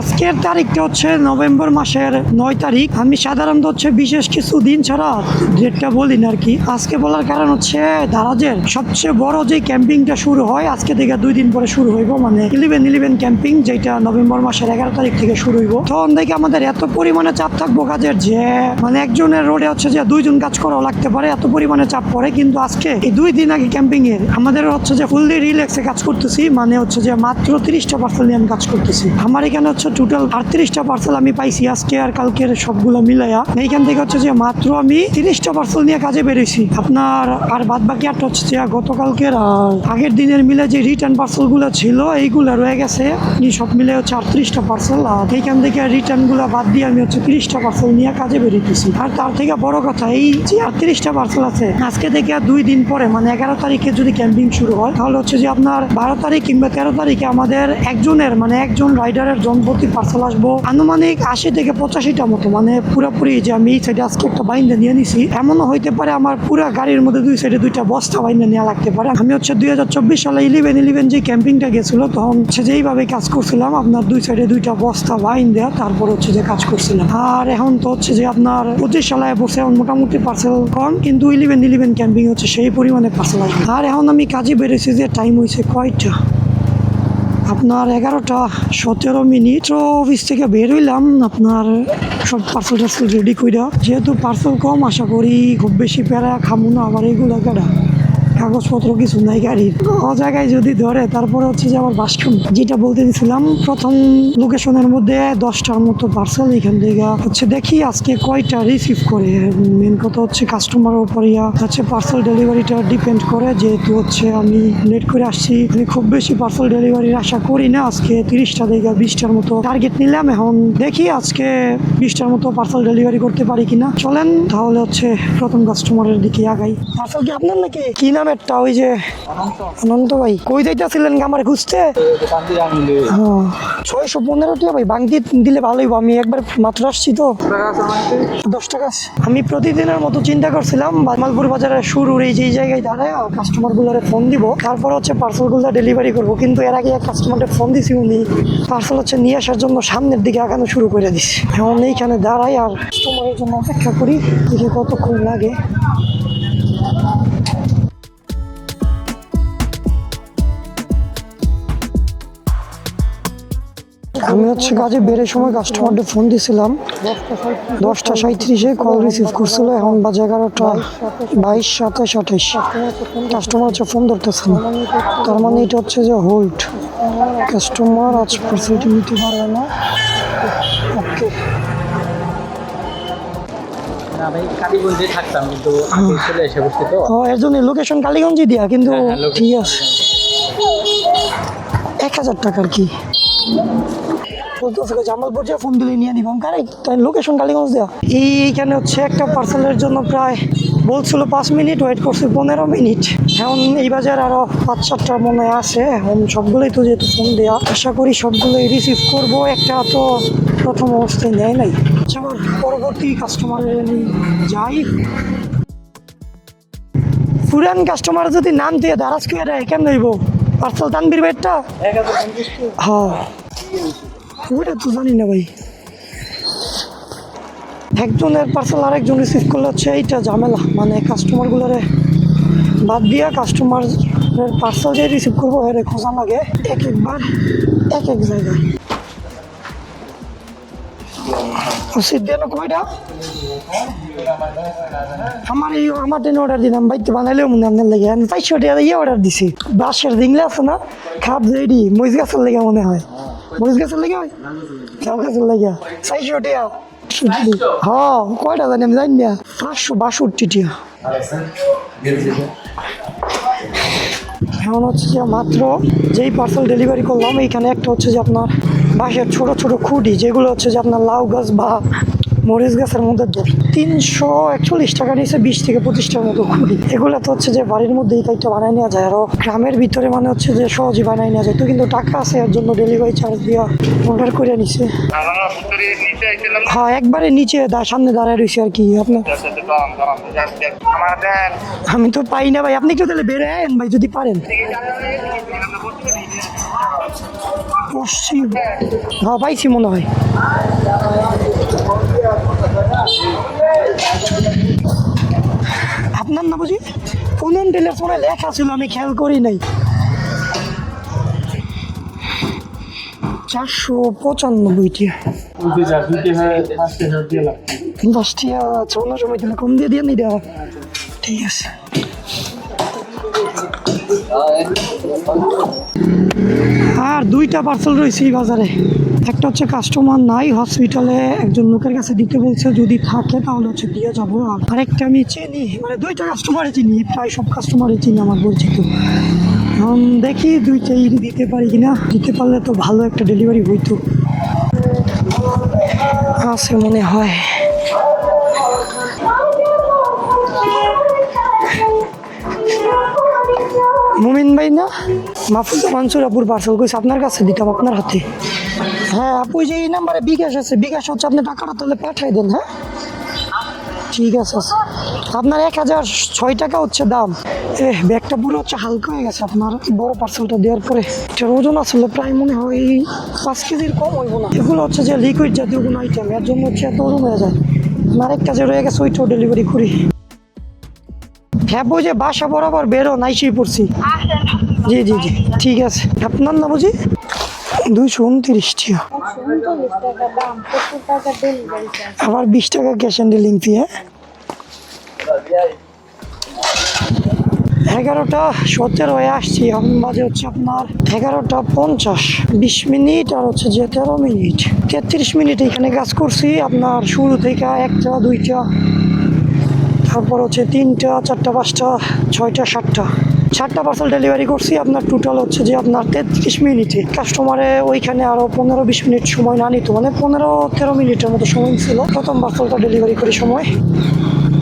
আজকের তারিখটা হচ্ছে নভেম্বর মাসের নয় তারিখ। আমি সাধারণত হচ্ছে বিশেষ কিছু দিন ছাড়া ডেটটা বলি না আর কি। আজকে বলার কারণ হচ্ছে দারাজের সবচেয়ে বড় যে ক্যাম্পিংটা শুরু হয়, আজকে থেকে দুই দিন পরে শুরু হইব মানে ইলেভেন ইলেভেন ক্যাম্পিং যেটা নভেম্বর মাসের এগারো তারিখ থেকে শুরু হইব। তখন থেকে আমাদের এত পরিমাণে চাপ থাকব কাজের যে মানে একজনের রোডে হচ্ছে যে দুইজন কাজ করাও লাগতে পারে, এত পরিমাণে চাপ পড়ে। কিন্তু আজকে এই দুই দিন আগে ক্যাম্পিং এর আমাদের হচ্ছে যে ফুললি রিল্যাক্সে কাজ করতেছি মানে হচ্ছে যে মাত্র তিরিশটা পার্সেল নিয়ে আমি কাজ করতেছি। আমার এখানে হচ্ছে টোটাল আটত্রিশটা পার্সেল আমি পাইছি আজকে আর কালকের সবগুলো মিলাইয়া। এইখান থেকে হচ্ছে যে মাত্র আমি তিরিশটা পার্সেল নিয়ে কাজে বেরোইছি। আপনার আর বাদ বাকি আটটা হচ্ছে যে গতকালকের আগের দিনের মিলে যে রিটার্ন পার্সেলগুলো ছিল, এইগুলো রয়ে গেছে। সব মিলে হচ্ছে আটত্রিশটা পার্সেল আর এইখান থেকে রিটার্নগুলো বাদ দিয়ে আমি হচ্ছে তিরিশটা পার্সেল নিয়ে কাজে বেরিয়েছি আর তার থেকে বড় কথা, এই যে আটত্রিশটা পার্সেল আছে, আজকে থেকে আর দুই দিন পরে মানে এগারো তারিখে যদি ক্যাম্পিং শুরু হয়, তাহলে হচ্ছে যে আপনার বারো তারিখ কিংবা তেরো তারিখে আমাদের একজনের মানে একজন রাইডারের জনপ্রতি পার্সেল আসব? আনুমানিক আশি থেকে পঁচাশিটা মতো মানে পুরোপুরি যে আমি এই সাইডে আজকে একটা বাইন্দা নিয়ে নিছি। এমনও হইতে পারে আমার পুরো গাড়ির মধ্যে দুই সাইডে দুইটা বস্তা বাইন্দা নেওয়া লাগতে পারে। আমি হচ্ছে দুই হাজার চব্বিশ সালে ইলেভেন ইলেভেন যে ক্যাম্পিংটা গেছিল, তখন হচ্ছে যেইভাবে কাজ করছিলাম, আপনার দুই সাইডে দুইটা বস্তা বাইন দেওয়া তারপর হচ্ছে যে কাজ করছিলাম। আর এখন তো হচ্ছে যে আপনার পঁচিশ সালে বসে এখন মোটামুটি পার্সেল কম, কিন্তু ইলেভেন ইলেভেন ক্যাম্পিং হচ্ছে সেই পরিমাণে পার্সেল আসবে। আর এখন আমি কাজে বেড়েছি যে টাইম হয়েছে কয়টা? আপনার এগারোটা, সতেরো মিনিট তো অফিস থেকে বের হইলাম। আপনার সব পার্সেল টার্সেল রেডি কইরা, যেহেতু পার্সেল কম, আশা করি খুব বেশি প্যারা খামু না, আবার এগুলো কেডা? কাগজপত্র কিছু নাই গাড়ির। জায়গায় যদি ধরে, তারপরে হচ্ছে যে আমার বাসখান যেটা বলতে দিছিলাম, প্রথম লোকেশনের মধ্যে দশটার মতো পার্সেল এখান থেকে হচ্ছে দেখি আজকে কয়টা রিসিভ করে। মেন কথা হচ্ছে কাস্টমারের উপরে হচ্ছে পার্সেল ডেলিভারিটা ডিপেন্ড করে। যেহেতু হচ্ছে আমি লেট করে আসছি, আমি খুব বেশি পার্সেল ডেলিভারির আশা করি না। আজকে তিরিশটা থেকে বিশটার মতো টার্গেট নিলাম। এখন দেখি আজকে বিশটার মতো পার্সেল ডেলিভারি করতে পারি কিনা। চলেন, তাহলে হচ্ছে প্রথম কাস্টমারের দিকে আগাই। পার্সেল কি আপনার নাকি? কি নামেরটা ওই যে অনন্ত ভাই। কই যাইতেছিলেন আমার খুঁজতে? হ্যাঁ। ছয়শো পনেরো টাকা ভাই বাংতি দিলে ভালোই আমি একবার মাত্র আসছি তো। দশ টাকা আমি প্রতিদিনের মতো চিন্তা করছিলাম মালপুর বাজারের শুরুর এই যে জায়গায় দাঁড়ায় কাস্টমার গুলোরে ফোন দিব। তারপর হচ্ছে পার্সেলগুলো ডেলিভারি করব। কিন্তু এর আগে এক কাস্টমারকে ফোন দিছি উনি। পার্সেল হচ্ছে নিয়ে আসার জন্য সামনের দিকে আগানো শুরু করে দিচ্ছে এখন এইখানে দাঁড়াই আর কাস্টমারের জন্য অপেক্ষা করি, দেখি কতক্ষণ লাগে। আমি হচ্ছে কাজে বেড়ে সময় কাস্টমারকে ফোন দিয়েছিলাম দশটা সাঁত্রিশে কল রিসিভ করছিল এখন বাজে এগারোটা বাইশ সাতাশ আঠাশ। কাস্টমার হচ্ছে ফোন ধরতেছে না। তার মানে এটা হচ্ছে যে হোল্ড কাস্টমার আজ পার্সেলটি নিতে পারবে না। ওকে এর জন্য লোকেশন কালীগঞ্জে দিয়া কিন্তু হ্যাঁ, হ্যাঁ। ঠিক আছে। এক হাজার টাকার কি? বলতেছে জামালপুর যে ফোন দিলে নিয়ে নিবাম কারেক্ট তাই লোকেশন কালীগঞ্জ দেওয়া এই এইখানে হচ্ছে একটা পার্সেলের জন্য প্রায় বলছিল পাঁচ মিনিট ওয়েট করছি পনেরো মিনিট এখন এই বাজার আরও পাঁচ চারটা মনে আছে। এখন সবগুলোই তো যেহেতু ফোন দেওয়া আশা করি সবগুলোই রিসিভ করব। একটা তো প্রথম অবস্থায় নেয় নাই। আচ্ছা আমার পরবর্তী কাস্টমারের যাই। পুরান কাস্টমার যদি নাম দিয়ে দারাজ করে দেয় কেন হইব? পার্সেল তানবির বেডটা হ্যাঁ। ওইটা তো জানি না ভাই। একজনের পার্সেল আরেকজন রিসিভ করলে হচ্ছে এইটা ঝামেলা। মানে কাস্টমারগুলোরে বাদ দিয়া কাস্টমারের পার্সেল যে রিসিভ করব এর খোঁজা লাগে এক একবার, এক এক জায়গায়। সিদ্ধান্ত কয়টা আমার এই আমার ট্রেনে অর্ডার দিলাম বাইতে বানাইলেও আছে না, খাপ রেডি মরিচ গাছের লেগে মনে হয়। মরিচ গাছের লেগে লাউ গাছের লেগে চারশো টাকা হ্যাঁ কয়টা জানি আমি জানি না। পাঁচশো বাষট্টি টিয়া এখন হচ্ছে যে মাত্র যেই পার্সেল ডেলিভারি করলাম, এইখানে একটা হচ্ছে যে আপনার বাঁশের ছোট ছোট খুঁটি, যেগুলো হচ্ছে যে আপনার লাউ গাছ বা মরিচ গাছের মধ্যে তিনশো একচল্লিশ টাকা নিয়েছে বিশ থেকে পঁচিশটার মতো খুঁটি এগুলো তো হচ্ছে যে বাড়ির মধ্যে এই কাজটা বানাই নেওয়া যায়। আরও গ্রামের ভিতরে মানে হচ্ছে যে সহজে বানাই নেওয়া যায়। তো কিন্তু টাকা আছে এর জন্য ডেলিভারি চার্জ দিয়া অর্ডার করে নিছে। হ্যাঁ একবারে নিচে দা- সামনে দাঁড়ায় রয়েছে আর কি আপনার? আমি তো পাই না ভাই। আপনি কেউ তাহলে বেড়ে আয়েন ভাই যদি পারেন। পশ্চিম হ্যাঁ পাইছি মনে হয়। আপনার না বুঝি? কোন টেলিফোনে লেখা ছিল, আমি খেয়াল করি নাই। চারশো পঁচানব্বইটি। দশটি আছে অন্য সময় দিলে কম দিয়ে দিয়ে নি দেওয়া ঠিক আছে। আর দুইটা পার্সেল রয়েছে এই বাজারে। একটা হচ্ছে কাস্টমার নাই হসপিটালে একজন লোকের কাছে দিতে বলছে, যদি থাকে তাহলে হচ্ছে দিয়ে যাব। আর আরেকটা আমি চিনি মানে দুইটা কাস্টমারই চিনি, প্রায় সব কাস্টমারই চিনি আমার পরিচিত। দেখি দুইটাই দিতে পারি কিনা। দিতে পারলে তো ভালো একটা ডেলিভারি হইতো। আছে মনে হয়। মুমিন ভাই না? মাহফুজা মানসুর আপুর পার্সেল কইছে, আপনার কাছে দিতাম আপনার হাতে। হ্যাঁ আপু, যে এই নাম্বারে বিকাশ আছে, বিকাশ হচ্ছে আপনি টাকাটা তাহলে পাঠাই দেন হ্যাঁ? ঠিক আছে। আপনার এক হাজার ছয় টাকা হচ্ছে দাম। এ ব্যাগটা পুরো হচ্ছে হালকা হয়ে গেছে আপনার, বড় পার্সেলটা দেওয়ার পরে। এটার ওজন আসলে প্রায় মনে হয় এই পাঁচ কেজির কম হইব না। এগুলো হচ্ছে যে লিকুইড জাতীয় কোনো আইটেম এর জন্য হচ্ছে এত ওজন হয়ে যায়। আর একটা যে রয়ে গেছে, ওইটাও ডেলিভারি করি। হ্যাঁ বুঝে বাসা বরাবর বেরো নাইসেই পড়ছি। জি জি জি, ঠিক আছে। আপনার না বুঝি? দুইশো উনত্রিশ টাকা ডেলিভারি আবার বিশ টাকা ক্যাশ অন ডেলিং ফি হ্যাঁ? এগারোটা সতেরো আসছি, এখন বাজে হচ্ছে আপনার এগারোটা পঞ্চাশ। বিশ মিনিট আর হচ্ছে যে তেরো মিনিট। তেত্রিশ মিনিট এখানে কাজ করছি, আপনার শুরু থেকে একটা, দুইটা। তারপর হচ্ছে তিনটা, চারটা, পাঁচটা, ছয়টা, সাতটা। সাতটা পার্সেল ডেলিভারি করছি, আপনার টোটাল হচ্ছে যে আপনার তেত্রিশ মিনিটে। কাস্টমারে ওইখানে আরও পনেরো বিশ মিনিট সময় না নিত মানে পনেরো, তেরো মিনিটের মতো সময় ছিল প্রথম পার্সেলটা ডেলিভারি করি সময়।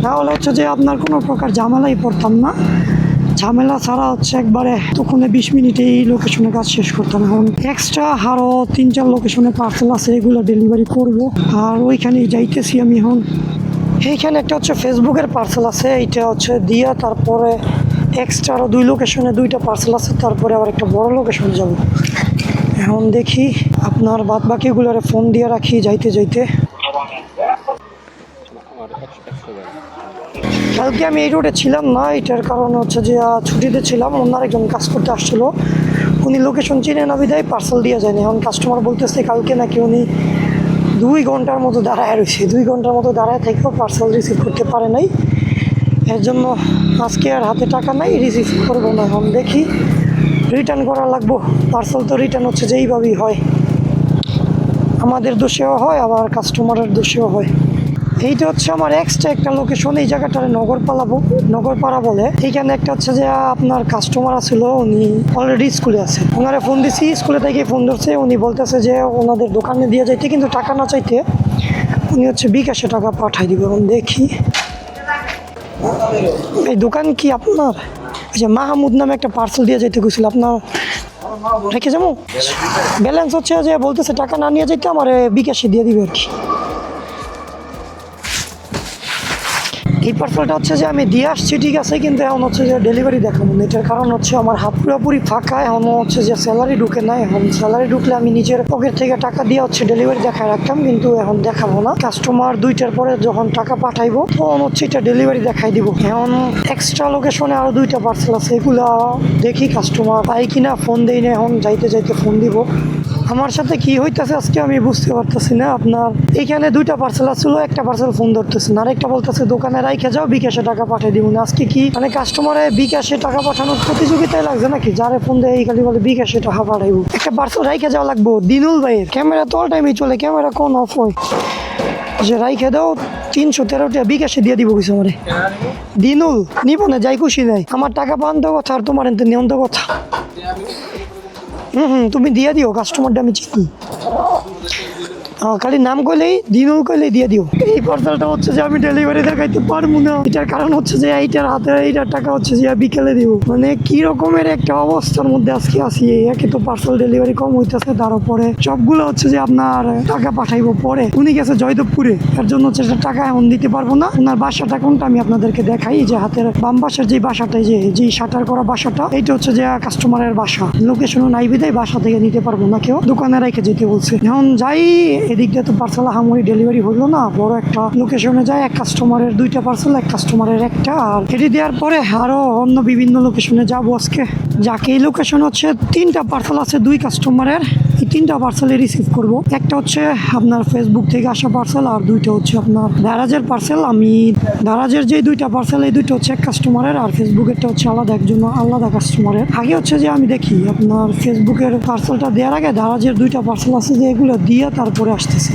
তাহলে হচ্ছে যে আপনার কোনো প্রকার ঝামেলাই পড়তাম না। ঝামেলা ছাড়া হচ্ছে একবারে তখন বিশ মিনিটেই লোকেশনে কাজ শেষ করতাম। এখন এক্সট্রা আরও তিন, চার লোকেশনে পার্সেল আছে, এগুলো ডেলিভারি করব। আর ওইখানেই যাইতেছি আমি এখন। এইখানে একটা হচ্ছে ফেসবুকের পার্সেল আছে, এইটা হচ্ছে দিয়া, তারপরে এক্সট্রা আরও দুই লোকেশনে দুইটা পার্সেল আছে, তারপরে আবার একটা বড় লোকেশনে যাব। এখন দেখি আপনার বাদ বাকিগুলোরে ফোন দিয়ে রাখি যাইতে যাইতে। কালকে আমি এই রোডে ছিলাম না, এটার কারণ হচ্ছে যে ছুটিতে ছিলাম, অন্য একজন কাজ করতে আসছিল। উনি লোকেশন চিনে না বিদায় পার্সেল দিয়ে যায়নি। এখন কাস্টমার বলতেছে কালকে নাকি উনি দুই ঘণ্টার মতো দাঁড়ায় রয়েছে। দুই ঘণ্টার মতো দাঁড়ায় থেকেও পার্সেল রিসিভ করতে পারে নাই। এর জন্য আজকে আর হাতে টাকা নাই রিসিভ করব না এখন, দেখি। রিটার্ন করা লাগবো। পার্সেল তো রিটার্ন হচ্ছে যেইভাবেই হয়। আমাদের দোষেও হয়, আবার কাস্টমারের দোষেও হয়। এইটা হচ্ছে আমার এক্সট্রা একটা লোকেশন এই জায়গাটারে নগরপালা নগরপাড়া বলে। এইখানে একটা হচ্ছে যে আপনার কাস্টমার আছিল উনি অলরেডি স্কুলে আছে। ওনারে ফোন দিছি স্কুলে থেকে ফোন ধরছে উনি বলতেছে যে ওনাদের দোকানে দিয়ে যাইতে কিন্তু টাকা না চাইতে উনি হচ্ছে বিকাশে টাকা পাঠাই দিবে এখন দেখি। এই দোকান কি আপনার? যে মাহমুদ নামে একটা পার্সেল দিয়ে যেতে গেছিল আপনার রেখে যাব? ব্যালেন্স হচ্ছে যে বলতেছে টাকা না নিয়ে যেতে আমার বিকাশে দিয়ে দিবে আর কি। পার্সেলটা হচ্ছে যে আমি দিয়ে আসছি, ঠিক আছে, কিন্তু এখন হচ্ছে যে ডেলিভারি দেখাবো এটার কারণ হচ্ছে আমার হাত পুরোপুরি ফাঁকা, এখন হচ্ছে যে স্যালারি ঢুকে নাই, এখন স্যালারি ঢুকলে আমি নিজের পকেট থেকে টাকা দিয়ে হচ্ছে ডেলিভারি দেখায় রাখতাম, কিন্তু এখন দেখাবো না। কাস্টমার দুইটার পরে যখন টাকা পাঠাইবো, তখন হচ্ছে এটা ডেলিভারি দেখাই দিব। এখন এক্সট্রা লোকেশনে আরও দুইটা পার্সেল আছে, এগুলা দেখি কাস্টমার পাই কিনা ফোন দেই না এখন যাইতে যাইতে ফোন দিব। আমার সাথে কি হইতাছে আজকে আমি বুঝতে পারতেছি না। আপনার এইখানে দুইটা পার্সেল আসছিল একটা পার্সেল ফোন ধরতেছে না, আরেকটা বলতেছে, দোকানে রাইখে যাও, বিকাশে টাকা পাঠিয়ে দিব না। আজকে কি মানে কাস্টমারে বিকাশে টাকা পাঠানোর প্রতিযোগিতায় লাগছে নাকি? যারে ফোন দেয়, এই খালি বলে, বিকাশে টাকা পাঠাইবো। একটা পার্সেল রাইখে যাওয়া লাগবো, দিনুল ভাইয়ের। ক্যামেরা তো অল টাইমই চলে ক্যামেরা কোন অফ হয়? যে রাইখে দাও, তিনশো তেরোটা বিকাশে দিয়ে দিব কিছু আমারে। দিনুল, নিব না, যাই খুশি নাই। আমার টাকা পান তো কথা আর তোমার এনতে নিয়ন্ত কথা। হুম হুম তুমি দিয়ে দিও কাস্টমারটা আমি চিনি। খালি নাম কইলেই, দিনও কইলেই দিয়ে দিও। এই পার্সেলটা হচ্ছে যে আমি ডেলিভারি দেখাইতে পারব না। এটার কারণ হচ্ছে যে এইটার হাতে এইটার টাকা হচ্ছে যে বিকেলে দিব। মানে কি রকমের একটা অবস্থার মধ্যে আজকে আসি একে তো পার্সেল ডেলিভারি কম হইতেছে তার উপরে সবগুলো হচ্ছে যে আপনার টাকা পাঠাইবো পরে। উনি গেছে জয়দেবপুরে। এর জন্য হচ্ছে টাকা এখন দিতে পারব না। ওনার বাসাটা কোনটা আমি আপনাদেরকে দেখাই যে হাতের বাম বাসার যে বাসাটা যে যে শাটার করা বাসাটা, এইটা হচ্ছে যে কাস্টমারের বাসা। লোকেশনও নাই বিদায় বাসা থেকে নিতে পারব না কেউ। দোকানে রেখে যেতে বলছে। এখন যাই এদিক দিয়ে তো পার্সেল হামুরি ডেলিভারি হলো না, বড় একটা লোকেশনে যায়, এক কাস্টমারের দুইটা পার্সেল এক কাস্টমারের একটা, আর এটি দেওয়ার পরে আরও অন্য বিভিন্ন লোকেশনে যাব আজকে। যাকে, এই লোকেশন হচ্ছে তিনটা পার্সেল আছে, দুই কাস্টমারের এই তিনটা পার্সেলে রিসিভ করব। একটা হচ্ছে আপনার ফেসবুক থেকে আসা পার্সেল আর দুইটা হচ্ছে আপনার দারাজের পার্সেল আমি দারাজের যে দুইটা পার্সেল এই দুইটা হচ্ছে এক কাস্টমারের আর ফেসবুকেরটা হচ্ছে আলাদা একজন আলাদা কাস্টমারের আগে হচ্ছে যে আমি দেখি, আপনার ফেসবুকের পার্সেলটা দেওয়ার আগে দারাজের দুইটা পার্সেল আছে যে এগুলো দিয়ে তারপরে আসতেছে।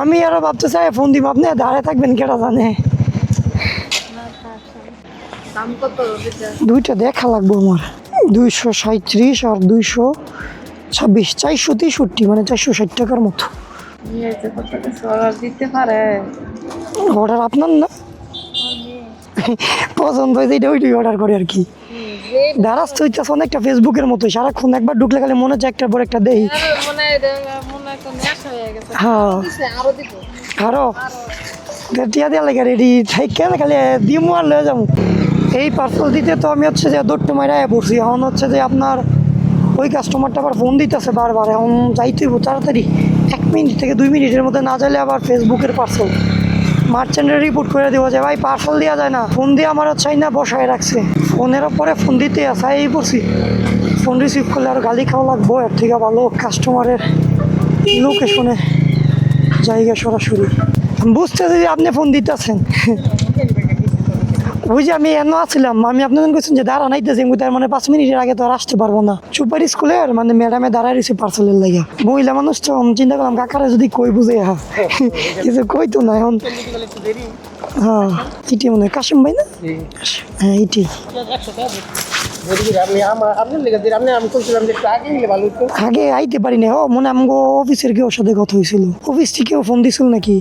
আমি আরও ভাবতে চাই ফোন দিব, আপনি দাঁড়ায় থাকবেন কেটা জানে? দুইটা দেখা লাগবে আমার। দুইশো সাঁত্রিশ আর দুইশো ছাব্বিশ, চারশো তেষট্টি মানে চারশো ষাট টাকার মতো। অর্ডার আপনার না? পছন্দ হয়েছে, এটা ওইটাই অর্ডার করে আর কি। দারাজ তো অনেকটা ফেসবুকের মতো সারাক্ষণ একবার ঢুকলে খালি মনে হচ্ছে একটার পর একটা দেই। হয়ে। আরও টিয়া দিয়া লাগে রেডি খালি দিমু আর লয়ে যাব এই পার্সেল দিতে তো আমি হচ্ছে যে দৌড়তে মাইরা পড়ছি। এখন হচ্ছে যে আপনার ওই কাস্টমারটা আবার ফোন দিতেছে বারবার। এখন যাইতে তাড়াতাড়ি। এক মিনিট থেকে দুই মিনিটের মধ্যে না যাইলে আবার ফেসবুকের পার্সেল মার্চেন্টের রিপোর্ট করে দেবো যে ভাই পার্সেল দেওয়া যায় না। ফোন দিয়ে আমার হচ্ছে না বসায় রাখছে। ফোনের পরে ফোন দিতে আসাই পড়ছি। ফোন রিসিভ করলে আর গালি খাওয়া লাগবো। এর থেকে ভালো কাস্টমারের লোকেশনে জায়গা সরাসরি। বুঝতেছি যে আপনি ফোন দিতেছেন। ওই যে আমি এনে আসছিলাম আমি আপনাদের বলছেন যে দাঁড়া নাইতেছি তার মানে পাঁচ মিনিটের আগে তো আর আসতে পারব না। সুপার স্কুলের মানে ম্যাডামে দাঁড়ায় রয়েছে পার্সেলের লাগে। মহিলা মানুষ তো আমি চিন্তা করলাম কাকারা যদি কই বুঝে হা কিছু কই তো না এখন। হ্যাঁ এটি মনে হয়। কাশিম ভাই না? হ্যাঁ এটি আগে আইতে পারি না ও মনে হয় আমগো অফিসের কেউ সাথে কথা হয়েছিল অফিস থেকেও ফোন দিছিল নাকি?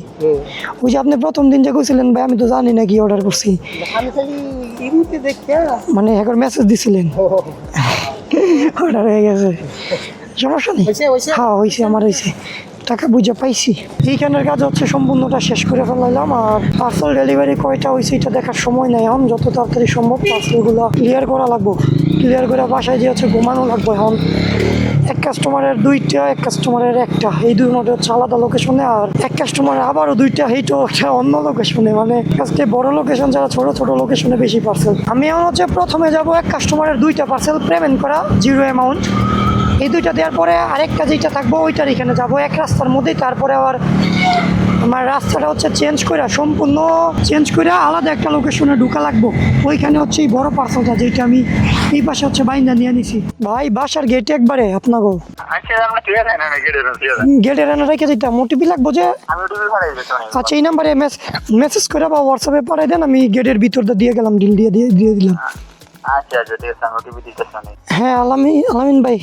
ওই যে আপনি প্রথম দিন যে কইছিলেন ভাই আমি তো জানি না কি অর্ডার করছি। দেখি মানে একবার মেসেজ দিছিলেন। অর্ডার হয়ে গেছে। সমস্যা নেই? হ্যাঁ হয়েছে আমার হয়েছে টাকা বুঝে পাইছি। এইখানের কাজ হচ্ছে সম্পূর্ণটা শেষ করে ফেলাইলাম আর পার্সেল ডেলিভারি কয়টা হয়েছে এটা দেখার সময় নেই। এখন যত তাড়াতাড়ি সম্ভব পার্সেলগুলো ক্লিয়ার করা লাগবো। ক্লিয়ার করে বাসায় যে হচ্ছে ঘুমানো লাগবে এখন। এক কাস্টমারের দুইটা, এক কাস্টমারের একটা। এই দুই মধ্যে হচ্ছে আলাদা লোকেশনে আর এক কাস্টমারের আবারও দুইটা এইটাও একটা অন্য লোকেশনে মানে আজকে বড় লোকেশন যারা ছোট ছোট লোকেশনে বেশি পার্সেল আমি এখন হচ্ছে প্রথমে যাব এক কাস্টমারের দুইটা পার্সেল পেমেন্ট করা জিরো অ্যামাউন্ট এই দুইটা দেওয়ার পরে আরেকটা যেটা থাকব, ওইটার এখানে যাব। এক রাস্তার মধ্যেই তারপরে আবার আমার রাস্তাটা হচ্ছে চেঞ্জ করে সম্পূর্ণ চেঞ্জ করে আলাদা একটা লোকেশনে ঢুকা লাগবো। ওইখানে হচ্ছে এই বড় পার্সেলটা যেটা আমি এই পাশে হচ্ছে বাইন্দা নিয়ে নিছি। ভাই বাসার গেটে একবারে আপনাকে আচ্ছা আমরা ঠিক আছে না না কেটে দেন ঠিক আছে গেটে রান্না রেখে দিতাম ওটিপি লাগবো যে? আচ্ছা এই নাম্বারে মেসেজ করে বা হোয়াটসঅ্যাপে পাঠাই দেন আমি গেটের ভিতরটা দিয়ে গেলাম ডিল দিয়ে দিয়ে দিয়ে দিলাম। আচ্ছা আচ্ছা ঠিক আছে ওটিপি দিতে হ্যাঁ আলামিন আলামিন ভাই।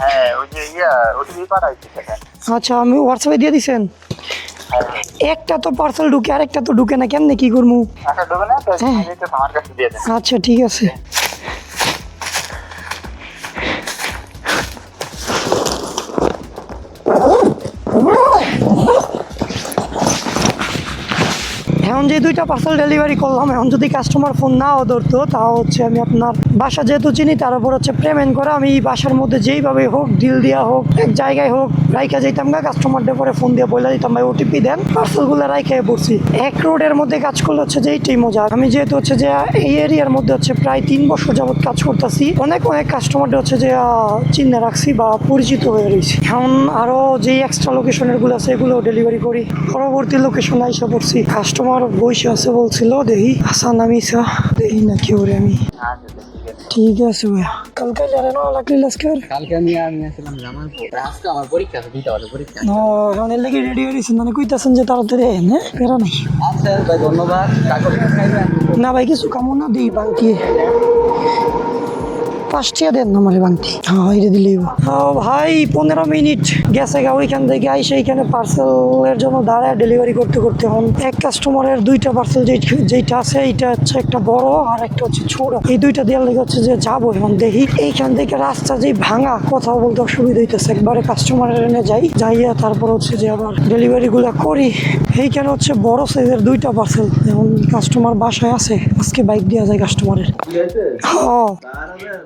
হ্যাঁ ওই যে ইয়া ওটিপি পাঠাইছি সেটা আচ্ছা আমি হোয়াটসঅ্যাপে দিয়ে দিছেন? একটা তো পার্সেল ঢুকে আরেকটা তো ঢুকে না কেমনে কি করব আচ্ছা হ্যাঁ। আচ্ছা ঠিক আছে। এখন যে দুইটা পার্সেল ডেলিভারি করলাম এখন যদি কাস্টমার ফোন নাও ধরতো তাও হচ্ছে আমি আপনার বাসা যেহেতু চিনি, তার উপর হচ্ছে পেমেন্ট করা। আমি বাসার মধ্যে যেইভাবে হোক ডিল দেওয়া হোক, এক জায়গায় হোক, রাইখা যেতাম গা কাস্টমারদের পরে ফোন দিয়ে বলে দিতাম, ভাই ওটিপি দেন। পার্সেলগুলো রাইখে পড়ছি এক রোডের মধ্যে কাজ করলে হচ্ছে যে এইটাই মজা। আমি যেহেতু হচ্ছে যে, এই এরিয়ার মধ্যে হচ্ছে প্রায় তিন বছর যাবত কাজ করতেছি, অনেক অনেক কাস্টমারদের হচ্ছে যে চিনে রাখছি বা পরিচিত হয়ে রয়েছি। এখন আরও যে এক্সট্রা লোকেশনেরগুলো আছে এগুলো ডেলিভারি করি। পরবর্তী লোকেশনে আইসা পড়ছি। কাস্টমার বসে আছে বলছিল দেহি হাসান আমি সা দেখি না কি ওরে আমি। আচ্ছা। ঠিক আছে ভাইয়া। কালকে যারে না লাগলি আজকের কালকে আমি আমি আসলাম জামালপুর আজকে আমার পরীক্ষা আছে দুইটা হলো পরীক্ষা ও এখন এর লাগি রেডি হয়ে মানে কইতাছেন যে তাড়াতাড়ি আইন হ্যাঁ? ফেরা নাই। আচ্ছা ভাই ধন্যবাদ। না ভাই কিছু কামো না দিই বাকি পাঁচটিয়া দেন না মানে বাংতি হ্যাঁ এটা দিলেই ও ভাই পনেরো মিনিট গেছে গা ওইখান থেকে আইসে এইখানে পার্সেলের জন্য দাঁড়ায় ডেলিভারি করতে করতে হন এক কাস্টমারের দুইটা পার্সেল যেটা আছে এইটা হচ্ছে একটা বড় আর একটা হচ্ছে ছোট। এই দুইটা দেওয়ার লেগে হচ্ছে যে যাব এখন দেখি। এইখান থেকে রাস্তা যে ভাঙা কথা বলতে অসুবিধা হইতেছে। একবারে কাস্টমারের এনে যাই যাইয়া তারপর হচ্ছে যে আবার ডেলিভারি গুলা করি। এইখানে হচ্ছে বড় সাইজের দুইটা পার্সেল এখন কাস্টমার বাসায় আছে। আজকে বাইক দেওয়া যায় কাস্টমারের হ্যাঁ।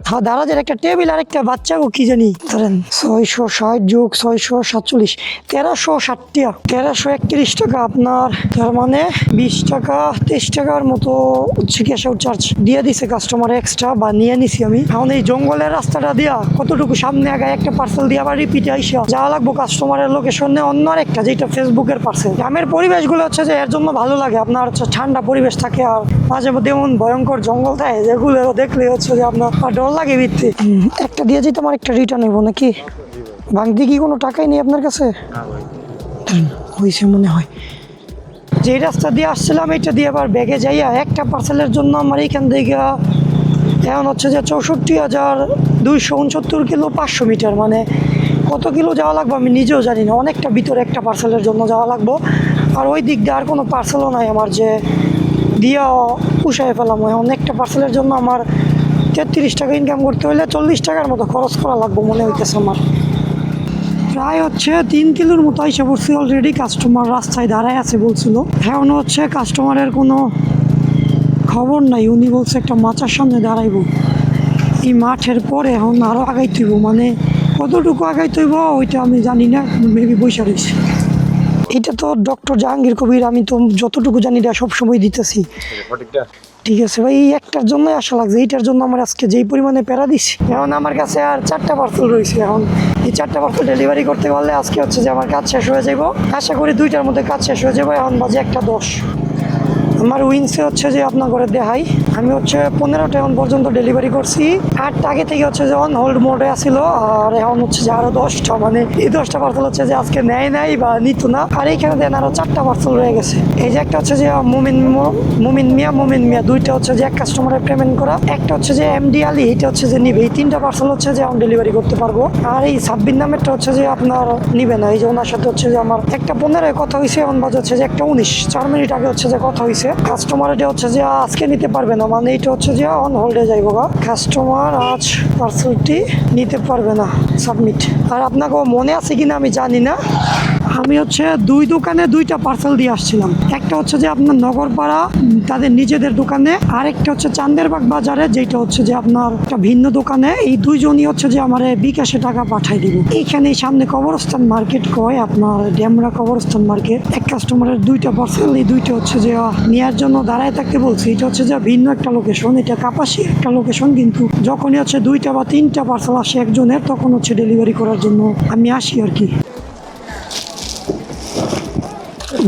হ্যাঁ দারাজের একটা টেবিল আর একটা বাচ্চা কি জানি। ধরেন ছয়শো ষাট যোগ ছয়শো সাতচল্লিশ, তেরোশো ষাটটিয়া তেরোশো একত্রিশ টাকা আপনার, তার মানে বিশ টাকা, তেইশ টাকার মতো হচ্ছে ক্যাশ আউট চার্জ দিয়ে দিছে কাস্টমার এক্সট্রা বা নিয়ে নিছি আমি। এখন এই জঙ্গলের রাস্তাটা দিয়া কতটুকু সামনে আগায় একটা পার্সেল দিয়ে আবার রিপিটে আইসা। যাওয়া লাগবো কাস্টমারের লোকেশনে অন্য একটা যেটা ফেসবুকের পার্সেল গ্রামের পরিবেশগুলো হচ্ছে যে এর জন্য ভালো লাগে। আপনার হচ্ছে ঠান্ডা পরিবেশ থাকে আর মাঝে মধ্যে এমন ভয়ঙ্কর জঙ্গল থাকে যেগুলো দেখলে হচ্ছে যে আপনার ডর লাগে ভিত্তি। একটা দিয়ে যেতে আমার একটা রিটার্ন নেব নাকি? ভাঙতি কি কোনো টাকাই নেই আপনার কাছে? হয়েছে মনে হয়। যে রাস্তা দিয়ে আসছিলাম, এটা দিয়ে আবার ব্যাগে যাইয়া একটা পার্সেলের জন্য আমার এইখান থেকে এখন হচ্ছে যে চৌষট্টি হাজার দুইশো উনসত্তর কিলো পাঁচশো মিটার মানে কত কিলো যাওয়া লাগবে আমি নিজেও জানি না। অনেকটা ভিতরে একটা পার্সেলের জন্য যাওয়া লাগবো। আর ওই দিক দিয়ে আর কোনো পার্সেলও নাই আমার যে দিয়া পুষায় ফেলাম। এখন একটা পার্সেলের জন্য আমার তেত্রিশ টাকা ইনকাম করতে হলে চল্লিশ টাকার মতো খরচ করা লাগবে মনে হইতেছে আমার। প্রায় হচ্ছে তিন কিলোর মতো এসে পড়ছি অলরেডি কাস্টমার রাস্তায় দাঁড়ায় আছে বলছিল। এখন হচ্ছে কাস্টমারের কোনো খবর নাই, উনি বলছে একটা মাচার সামনে দাঁড়াইবো। এই মাঠের পরে এখন আরও আগাই তৈব মানে কতটুকু আগাই তৈব ওইটা আমি জানি না মেবি বৈশা রয়েছে এটা তো ডক্টর জাহাঙ্গীর কবির আমি তো যতটুকু জানি এটা সবসময় দিতেছি। ঠিক আছে ভাই এই একটার জন্যই আশা লাগছে এইটার জন্য আমার আজকে যেই পরিমাণে প্যারা দিছি। এখন আমার কাছে আর চারটা পার্সেল রয়েছে এখন এই চারটা পার্সেল ডেলিভারি করতে পারলে আজকে হচ্ছে যে আমার কাজ শেষ হয়ে যাব আশা করি দুইটার মধ্যে কাজ শেষ হয়ে যাব এখন বাজে একটা দশ। আমার উইন্সে হচ্ছে যে আপনার ঘরে দেখাই আমি হচ্ছে পনেরোটা এখন পর্যন্ত ডেলিভারি করছি আটটা আগে থেকে হচ্ছে যে অন হোল্ড মোডে আসিল আর এখন হচ্ছে যে আরও দশটা মানে এই দশটা পার্সেল হচ্ছে যে আজকে নেয় নাই বা নিত না আর এইখানে দেন আরও চারটা পার্সেল রয়ে গেছে এই যে একটা হচ্ছে যে মুমিন মুমিন মিয়া মুমিন মিয়া দুইটা হচ্ছে যে এক কাস্টমারের পেমেন্ট করা একটা হচ্ছে যে এমডি আলী এটা হচ্ছে যে নিবে এই তিনটা পার্সেল হচ্ছে যে আমি ডেলিভারি করতে পারব আর এই সাব্বির নামেরটা হচ্ছে যে আপনার নিবে না এই যে ওনার সাথে হচ্ছে যে আমার একটা পনেরোয় কথা হয়েছে এখন বাজে হচ্ছে যে একটা উনিশ চার মিনিট আগে হচ্ছে যে কথা হয়েছে কাস্টমার এটা হচ্ছে যে আজকে নিতে পারবে না মানে এটা হচ্ছে যে অন হোল্ডে যাইব গা। কাস্টমার আজ পার্সেলটি নিতে পারবে না সাবমিট আর আপনাকে মনে আছে কিনা আমি জানি না। আমি হচ্ছে দুই দোকানে দুইটা পার্সেল দিয়ে আসছিলাম। একটা হচ্ছে যে আপনার নগরপাড়া, তাদের নিজেদের দোকানে, আরেকটা হচ্ছে চান্দেরবাগ বাজারে, যেটা হচ্ছে যে আপনার একটা ভিন্ন দোকানে। এই দুইজনই হচ্ছে যে আমার বিকাশে টাকা পাঠাই দিব। এইখানে সামনে কবরস্থান মার্কেট কয়, আপনার ড্যামরা কবরস্থান মার্কেট। এক কাস্টমারের দুইটা পার্সেল এই দুইটা হচ্ছে যে নেওয়ার জন্য দাঁড়ায় থাকতে বলছি। এটা হচ্ছে যে ভিন্ন একটা লোকেশন এটা কাপাসি একটা লোকেশন কিন্তু যখনই হচ্ছে দুইটা বা তিনটা পার্সেল আসে একজনের, তখন হচ্ছে ডেলিভারি করার জন্য আমি আসি আর কি।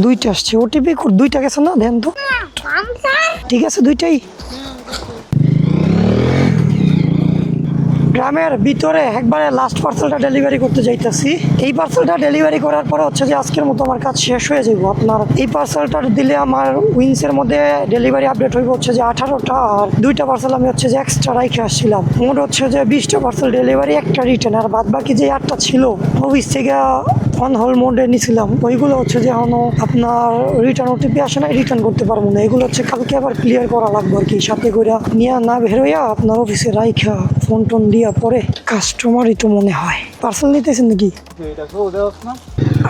দুইটা আসছে ওটিপি দুইটা গেছে না, দেন তো। ঠিক আছে, দুইটাই। গ্রামের ভিতরে একবারে লাস্ট পার্সেলটা ডেলিভারি করতে যাইতেছি। এই পার্সেলটা ডেলিভারি করার পরে হচ্ছে যে আজকের মতো আমার কাজ শেষ হয়ে যাব আপনার এই পার্সেলটা দিলে আমার উইন্সের মধ্যে ডেলিভারি আপডেট হইব হচ্ছে যে আঠারোটা, আর দুইটা পার্সেল আমি হচ্ছে যে এক্সট্রা রাইখে আসছিলাম। মোট হচ্ছে যে বিশটা পার্সেল ডেলিভারি একটা রিটার্ন আর বাদ বাকি যে আটটা ছিল অফিস থেকে অন হল মোডে নিছিলাম ওইগুলো হচ্ছে যে এখনও আপনার রিটার্ন ওটিপি আসে না রিটার্ন করতে পারব না। এগুলো হচ্ছে কালকে আবার ক্লিয়ার করা লাগবে আর কি। সাথে করে নিয়ে না বেরোয়া আপনার অফিসে রাইখা ফোন টোন দিয়া পরে কাস্টমারই তো মনে হয়। পার্সেল নিতেছেন নাকি?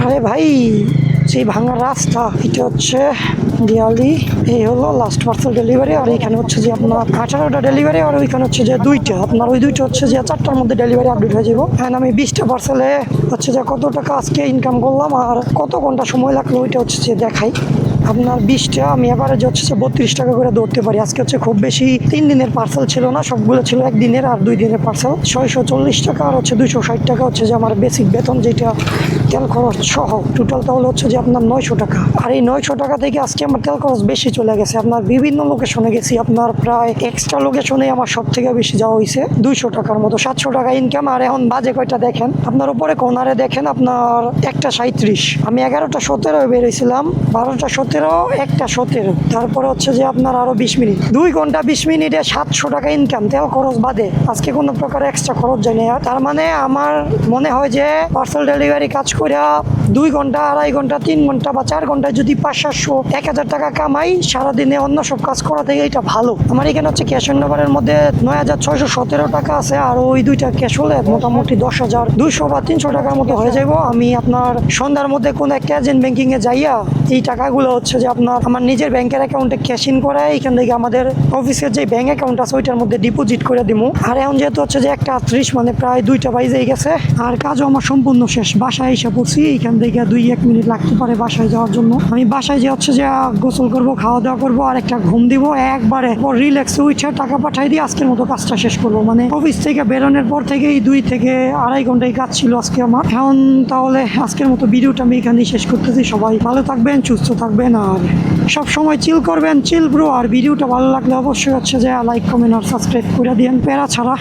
আরে ভাই সেই ভাঙা রাস্তা, এটা হচ্ছে দিয়ালি এই হলো লাস্ট পার্সেল ডেলিভারি আর এখানে হচ্ছে যে আপনার আঠারোটা ডেলিভারি আর ওইখানে হচ্ছে যে দুইটা। আপনার ওই দুইটা হচ্ছে যে চারটার মধ্যে ডেলিভারি আপডেট হয়ে যাব এখন আমি বিশটা পার্সেলে হচ্ছে যে কত টাকা আজকে ইনকাম করলাম আর কত ঘণ্টা সময় লাগল ওইটা হচ্ছে যে দেখাই। আপনার বিশটা, আমি এবারে হচ্ছে বত্রিশ টাকা করে ধরতে পারি। আজকে হচ্ছে খুব বেশি, তিন দিনের পার্সেল ছিল না, সবগুলো ছিল একদিনের আর দুই দিনের পার্সেল ছয়শো চল্লিশ টাকা আর হচ্ছে দুইশো ষাট টাকা হচ্ছে যে আমার বেসিক বেতন যেটা, তেল খরচ সহ। টোটাল তাহলে হচ্ছে যে আপনার নয়শো টাকা। আর এই নয়শো টাকা থেকে আজকে আমার তেল খরচ বেশি চলে গেছে। আপনার বিভিন্ন লোকেশনে গেছি। আপনার প্রায় এক্সট্রা লোকেশনে আমার সব থেকে বেশি যাওয়া হয়েছে দুইশো টাকার মতো। সাতশো টাকা ইনকাম আর এখন বাজে কয়টা দেখেন? আপনার উপরে কোনারে দেখেন আপনার একটা সাঁত্রিশ আমি এগারোটা সতেরো বেরিয়েছিলাম বারোটা সতেরো সতেরো একটা সতেরো। তারপরে হচ্ছে যে আপনার আরও বিশ মিনিট। দুই ঘণ্টা বিশ মিনিটে সাতশো টাকা ইনকাম তেল খরচ বাদে। আজকে কোনো প্রকার এক্সট্রা খরচ যায় না। তার মানে আমার মনে হয় যে পার্সেল ডেলিভারি কাজ করে দুই ঘণ্টা, আড়াই ঘণ্টা, তিন ঘণ্টা বা চার ঘন্টায় যদি পাঁচ সাতশো এক হাজার টাকা কামাই, সারাদিনে অন্য সব কাজ করা থেকে এটা ভালো। আমার এখানে হচ্ছে ক্যাশ অন ডেলিভারির মধ্যে নয় হাজার ছয়শো সতেরো টাকা আছে, আর ওই দুইটা ক্যাশ হলে মোটামুটি দশ হাজার দুইশো বা তিনশো টাকার মতো হয়ে যাব আমি আপনার সন্ধ্যার মধ্যে কোনো একটা এজেন্ট ব্যাংকিং এ যাইয়া এই টাকাগুলো হচ্ছে যে আপনার আমার নিজের ব্যাংকের অ্যাকাউন্টে ক্যাশ ইন করে এখান থেকে আমাদের অফিসের যে ব্যাংক অ্যাকাউন্ট আছে, ওইটার মধ্যে ডিপোজিট করে দিব আর এখন যেহেতু হচ্ছে যে একটা ত্রিশ মানে প্রায় দুইটা বাইজেই গেছে, আর কাজও আমার সম্পূর্ণ শেষ। বাসায় এসে পড়ছি, এখান থেকে দুই এক মিনিট লাগতে পারে বাসায় যাওয়ার জন্য। আমি বাসায় যে হচ্ছে যে গোসল করব খাওয়া দাওয়া করব, আর একটা ঘুম দিব, একবারে রিল্যাক্স উঠে টাকা পাঠাই দিয়ে আজকের মতো কাজটা শেষ করব। মানে অফিস থেকে বেরোনোর পর থেকেই দুই থেকে আড়াই ঘন্টায় কাজ ছিল আজকে আমার। এখন তাহলে আজকের মতো ভিডিওটা আমি এখানেই শেষ করতেছি। সবাই ভালো থাকবেন, সুস্থ থাকবেন। আর সব সময় চিল করবেন চিল ব্রো আর ভিডিওটা ভালো লাগলে অবশ্যই হচ্ছে যে লাইক কমেন্ট আর সাবস্ক্রাইব করে দিন প্যারা ছাড়া।